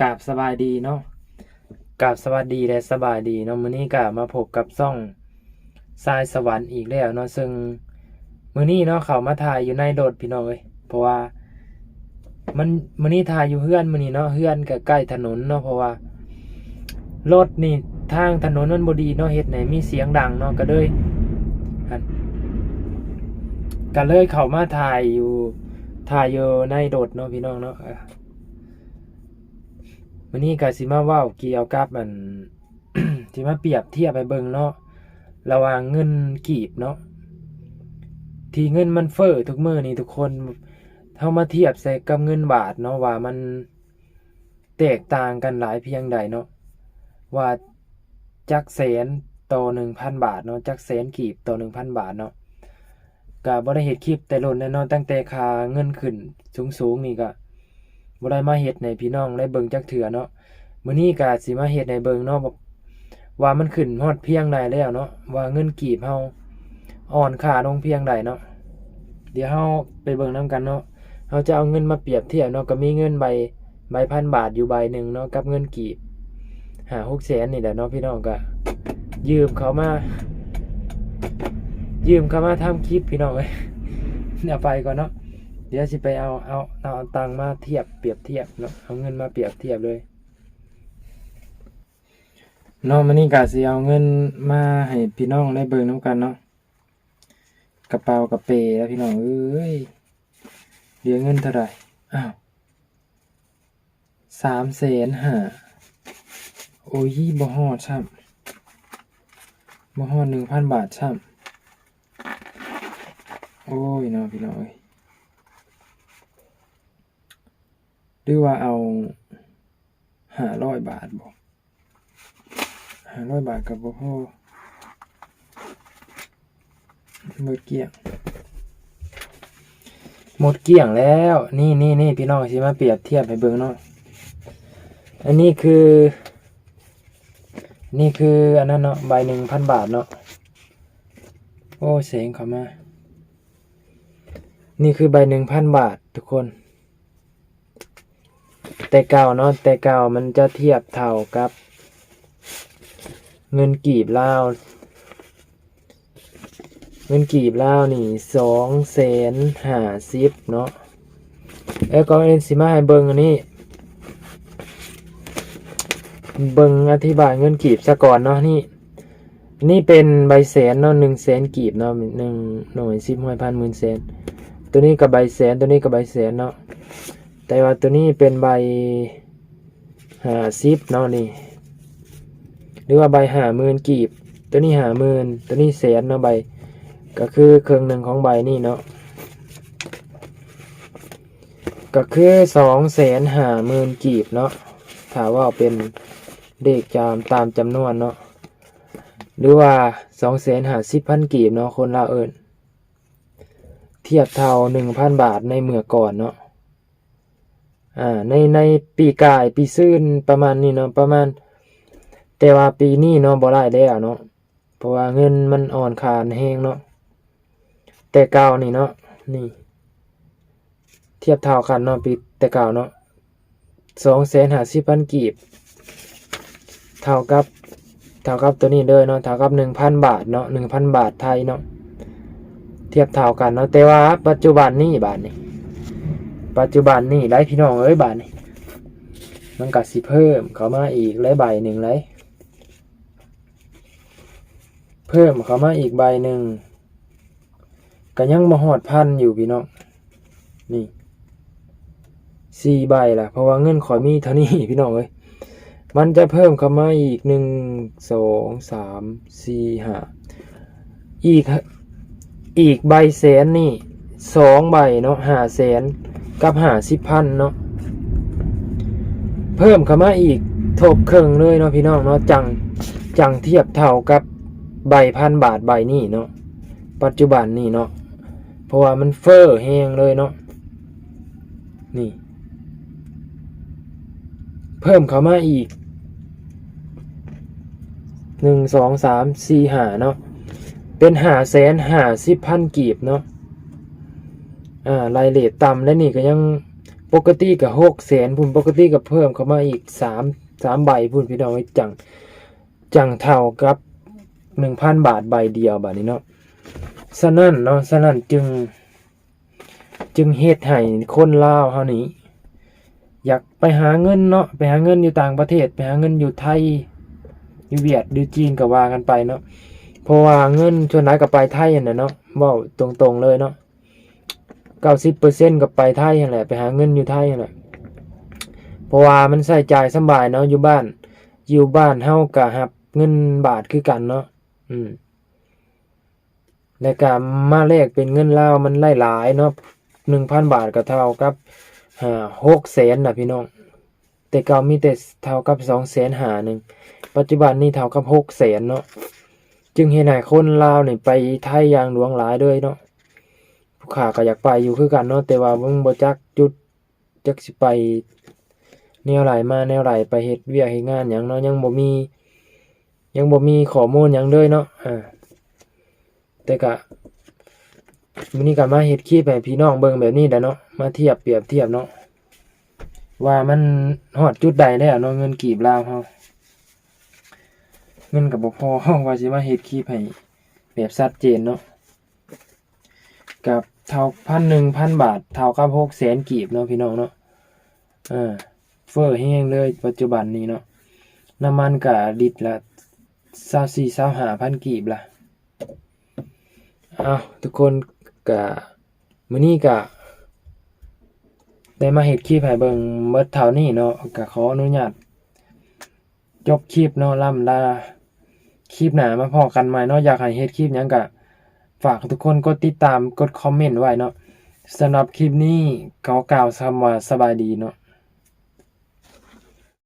กราบสบายดีเนาะกราบสวัสดีและสบายดีเนาะมื้อนี้ก็มาพบกับซ่องทรายสวรรค์อีกแล้วเนาะซึ่งมื้อนี้เนาะเขามาถ่ายอยู่ในโดดพี่น้องเอ้ยเพราะว่ามันมื้อนี้ถ่ายอยู่เฮือนมื้อนี้เนาะเฮือนก็ใกล้ถนนเนาะเพราะว่ารถนี่ทางถนนมันบ่ดีเนาะเฮ็ดให้มีเสียงดังเนาะก็เลยหั่นก็เลยเข้ามาถ่ายอยู่ถ่ายอยู่ในโดดเนาะพี่น้องเนาะ วันนี้ก็สิมาเว้าเกี่ยวกับมันสิมาเปรียบเทียบไปเบิ่งเนาะระหว่างเงินกีบเนาะที่เงินมันเฟ้อทุกมื้อนี่ทุกคนเฮามาเทียบใส่กับเงินบาทเนาะว่ามันแตกต่างกันหลายเพียงใดเนาะว่าจักแสนต่อ1,000บาทเนาะจักแสนกีบต่อ1,000บาทเนาะก็บ่ได้เฮ็ดคลิปแต่ล้นแน่นอนตั้งแต่ค่าเงินขึ้นสูงๆนี่ก็ บ่ได้มาเฮ็ดให้พี่น้องได้เบิ่งจักเทื่อเนาะมื้อนี้ก็สิมาเฮ็ดให้เบิ่งเนาะว่ามันขึ้นฮอดเพียงใดแล้วเนาะว่าเงินกีบเฮาอ่อนค่าลงเพียงใดเนาะเดี๋ยวเฮาไปเบิ่งนํกันเนาะเฮาจะเอาเงินมาเปรียบเทียบเนาะก็มีเงินใบใบพันบาทอยู่ใบหนึ่งเนาะกับเงินกีบหาหกแสนนี่แหละเนาะพี่น้องก็ยืมเขามา ยืมเขามาทำคลิปพี่น้องเอ้ยเอาไปก่อนเนาะ ดี๋ยวสิไปเอาเอาเอาตังมาเทียบเปรียบเทียบเนาะเอาเงินมาเปรียบเทียบเลยเนาะมันนี่กะสิเอาเงินมาให้พี่น้องได้เบิ่งน้ำกันเนาะกระเป๋ากระเปแล้วพี่น้องเอ้ยเหลือเงินเท่าไหร่อ้าวสามแสนห้าโอ้ยบ่ฮอดช่ำบ่ฮอดหนึ่งพันบาทช่ำโอ้ยเนาะพี่น้องเอ้ย หรือว่าเอาห้าร้อยบาทบอกห้าร้อยบาทกับบ่พอหมดเกี้ยง หมดเกี้ยงแล้ว นี่นี่นี่พี่น้องสิมาเปรียบเทียบให้เบิ่งเนาะอันนี้คือ นี่คืออันนั้นเนาะใบหนึ่งพันบาทเนาะโอ้เสียงเขามา นี่คือใบหนึ่งพันบาททุกคน แต่เก่าเนาะแต่เก่ามันจะเทียบเท่ากับ เงินกีบลาว เงินกีบลาวนี่สองแสนห้าสิบเนาะเอ้ก็เอ็นสิมาให้เบิงอันนี้เบิงอธิบายเงินกีบซะก่อนเนาะนี่ นี่เป็นใบแสนเนาะหนึ่งแสนกีบเนาะหนึ่งหน่วยสิบห้อยพันหมื่นแสนตัวนี้กับใบแสนตัวนี้กับใบแสนเนาะ แต่ว่าตัวนี้เป็นใบหาซิปเนาะนี่ หรือว่าใบหาหมื่นกีบ ตัวนี้หาหมื่นตัวนี้แสนเนาะใบ ก็คือเครื่องหนึ่งของใบนี่เนาะ ก็คือสองแสนหาหมื่นกีบเนาะถามว่าเป็นเด็กจามตามจำนวนเนาะ หรือว่าสองแสนหาสิบพันกีบเนาะคนละเอิญเทียบเท่าหนึ่งพันบาทในเมื่อก่อนเนาะ อ่าในในปีกายปีซื่นประมาณนี้เนาะประมาณ แต่ว่าปีนี้เนาะบ่ได้แล้วเนาะเพราะว่าเงินมันอ่อนคานแห้งเนาะแต่เก่านี่เนาะนี่ เทียบเท่ากันเนาะปีแต่เก่าเนาะสองแสนหาสิบพันกีบ เท่ากับเท่ากับตัวนี้เลยเนาะเท่ากับหนึ่งพันบาทเนาะหนึ่งพันบาทไทยเนาะเทียบเท่ากันเนาะแต่ว่าปัจจุบันนี้บาทนี้ ปัจจุบันนี่ไรพี่น้องเอ้ยบาทนี่มันกัดสิเพิ่มเข้ามาอีกไรใบหนึ่งไรเพิ่มเข้ามาอีกใบหนึ่งก็ยังมาหอดพันอยู่พี่น้องนี่สี่ใบล่ะ เพราะว่าเงินขอยมีเท่านี้พี่น้องเอ้ยมันจะเพิ่มเข้ามาอีกหนึ่งสองสามสี่ห้าอีกอีกใบแสนนี่สองใบเนาะห้าแสน กับหาสิบพันเนาะเพิ่มเข้ามาอีกทบเครึ่งเลยเนาะพี่น้องเนาะจังจังเทียบเท่ากับใบพันบาทใบนี้เนาะปัจจุบันนี่เนาะเพราะว่ามันเฟ้อแห้งเลยเนาะนี่ เพิ่มเข้ามาอีกหนึ่งสองสามสี่หาเนาะเป็นหาแสนหาสิบพันกีบเนาะ อ่ารายเลทต่ำและนี่ก็ยังปกติก็6แสนพุ่นปกติก็เพิ่มเข้ามาอีก3 3ใบพุ่นพี่น้องจังจังเท่ากับ1,000บาทใบเดียวบัดนี้เนาะฉะนั้นเนาะฉะนั้นจึง จึงเฮ็ดให้คนลาวเฮานี้ อยากไปหาเงินเนาะไปหาเงินอยู่ต่างประเทศ ไปหาเงินอยู่ไทยอยู่เวียดอยู่จีนก็ว่ากันไปเนาะเพราะว่าเงินส่วนใหญ่ก็ไปไทยน่ะเนาะเว้าตรงๆเลยเนาะ 90%ก็ไปไทยนั่นแหละไปหาเงินอยู่ไทยนั่นแหละเพราะว่ามันใช้จ่ายสบายเนาะอยู่บ้าน อยู่บ้านเฮาก็รับเงินบาทคือกันเนาะอืมแล้วก็มาแลกเป็นเงินลาวมันไล่หลายเนาะหนึ่งพันบาทก็เท่ากับห้าหกแสนนะพี่น้อง แต่เก่ามีแต่เท่ากับสองแสนหาหนึ่งปัจจุบันนี้เท่ากับหกแสนเนาะจึงเห็นให้คนลาวนี่ไปไทยอย่างหลวงหลายเลยเนาะ ผู้ขาก็อยากไปอยู่คือกันเนาะแต่ว่ามึงบ่จักจุดจักสิไป แนวไหลมาแนวไหลไปเฮ็ดเวียกเฮ็ดงานหยังเนาะยังบ่มี ยังบ่มีข้อมูลหยังเลยเนาะอ่าแต่ก็มื้อนี้ก็มาเฮ็ดคลิปให้พี่น้องเบิ่งแบบนี้แหละเนาะมาเทียบเปรียบเทียบเนาะว่ามันฮอดจุดใดแล้วเนาะเงินกีบลาวเฮาเงินก็บ่พอว่าสิมาเฮ็ดคลิปให้แบบชัดเจนเนาะกับ เท่าพันหนึ่งพันบาท เท่ากับ6แสนกีบเนาะพี่น้องเนาะอ่าเฟ้อแฮงเลยปัจจุบันนี้เนาะน้ำมันก็ลิตรละ24-25,000กีบล่ะอ้าวทุกคนกะมื้อนี้กะได้มาเฮ็ดคลิปให้เบิ่งเบิดเท่านี้เนาะก็ขออนุญาตจบคลิปเนาะล่ำลาคลิปหนามาพอกันใหม่เนาะอยากให้เฮ็ดคลิปยังก็ ฝากทุกคนกดติดตามกดคอมเมนต์ไว้เนาะสำหรับคลิปนี้ขอกล่าวคำว่าสบายดีเนาะ